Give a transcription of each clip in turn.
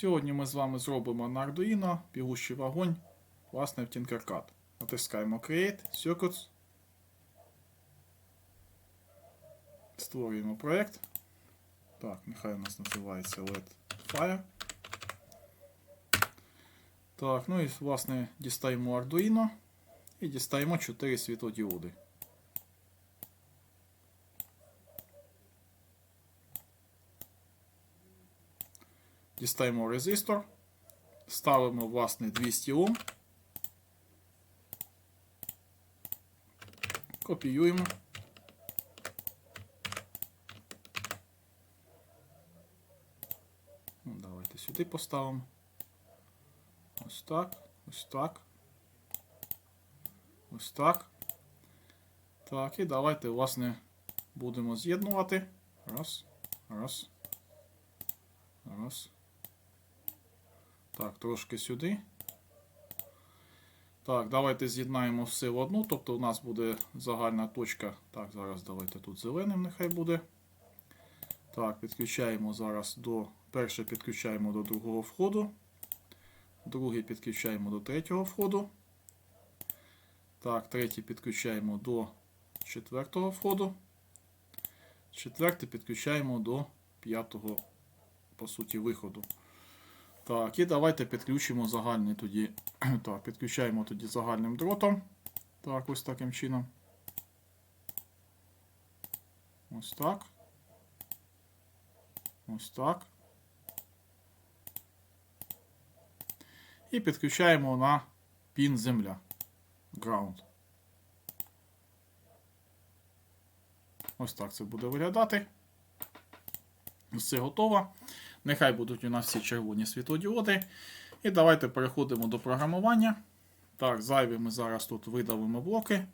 Сьогодні ми з вами зробимо на Arduino бігущий вогонь, власне, в Tinkercad. Натискаємо Create, Circuits. Створюємо проєкт. Так, нехай у нас називається LED Fire. Так, ну і власне дістаємо Arduino і дістаємо 4 світлодіоди. Дістаємо резистор, ставимо власне 200 Ом, копіюємо. Ну, Давайте сюди поставимо. Ось так, ось так. Ось так. Так, і давайте, власне, будемо з'єднувати. Раз, раз. Раз. Так, трошки сюди. Так, давайте з'єднаємо все в одну. Тобто у нас буде загальна точка. Так, зараз давайте тут зеленим нехай буде. Так, підключаємо зараз до. Перше підключаємо до другого входу. Другий підключаємо до третього входу. Так, третій підключаємо до четвертого входу. Четвертий підключаємо до п'ятого, по суті, виходу. Так, і давайте підключимо загальний тоді. Так, підключаємо тоді загальним дротом. Так, ось таким чином. Ось так. Ось так. І підключаємо на пін земля. Ground. Ось так це буде виглядати. Все готово. Нехай будуть у нас всі червоні світлодіоди. І давайте переходимо до програмування. Так, зайві ми зараз тут видавимо блоки.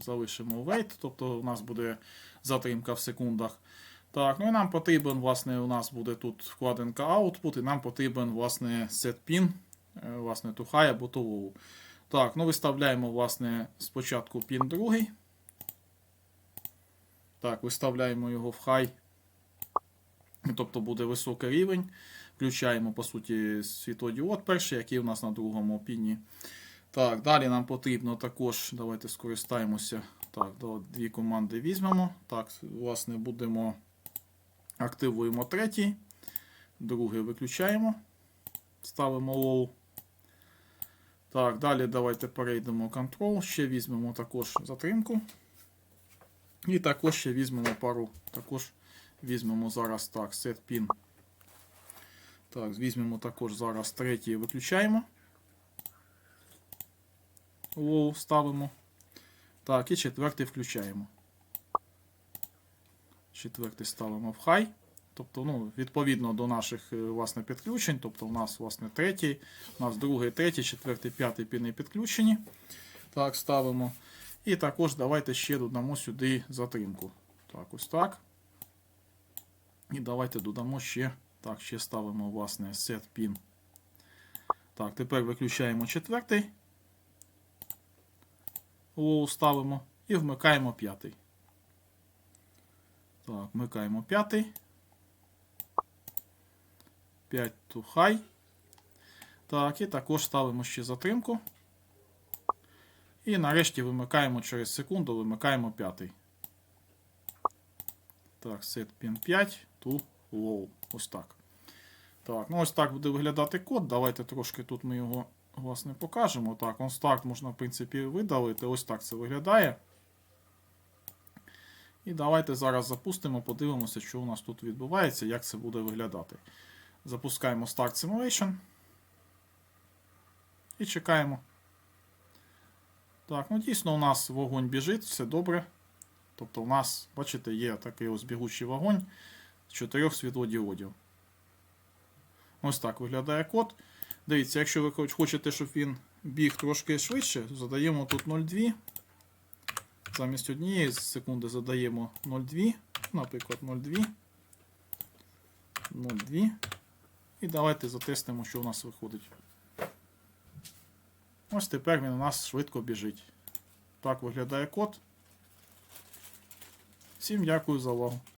Залишимо wait, тобто у нас буде затримка в секундах. Так, ну і нам потрібен, власне, у нас буде тут вкладинка output, і нам потрібен, власне, set pin, е, власне, to high або to low. Так, ну виставляємо, власне, спочатку пін другий. Так, виставляємо його в high. Тобто буде високий рівень. Включаємо, по суті, світлодіод перший, який у нас на другому піні. Так, далі нам потрібно також, давайте скористаємося. Так, дві команди візьмемо. Так, власне, будемо активуємо третій. Другий виключаємо. Ставимо low. Так, далі давайте перейдемо Control. Ще візьмемо також затримку. І також ще візьмемо пару. Також візьмемо зараз так, set pin. Так, візьмемо також зараз третій виключаємо. Low ставимо. Так, і четвертий включаємо. Четвертий ставимо в high. Тобто, ну, відповідно до наших власне, підключень. Тобто, у нас власне, третій, у нас другий, третій, четвертий, п'ятий піни підключені. Так, ставимо. І також давайте ще додамо сюди затримку. Так, ось так. І давайте додамо ще. Так, ще ставимо, власне, set pin. Так, тепер виключаємо четвертий. Low ставимо і вмикаємо п'ятий. Так, вмикаємо п'ятий. 5 to high. Так, і також ставимо ще затримку. І нарешті вимикаємо через секунду, вимикаємо п'ятий. Так, set pin 5 to low. Ось так. Так, ну ось так буде виглядати код. Давайте трошки тут ми його, власне, покажемо. Так, он старт можна, в принципі, видалити. Ось так це виглядає. І давайте зараз запустимо, подивимося, що у нас тут відбувається, як це буде виглядати. Запускаємо Start Simulation. І чекаємо. Так, ну дійсно у нас вогонь біжить, все добре. Тобто у нас, бачите, є такий ось бігучий вогонь з чотирьох світлодіодів. Ось так виглядає код. Дивіться, якщо ви хочете, щоб він біг трошки швидше, задаємо тут 0,2. Замість однієї секунди задаємо 0,2, наприклад, 0,2. 0,2. І давайте затестимо, що у нас виходить. Ось тепер він у нас швидко біжить. Так виглядає код. Всім дякую за увагу.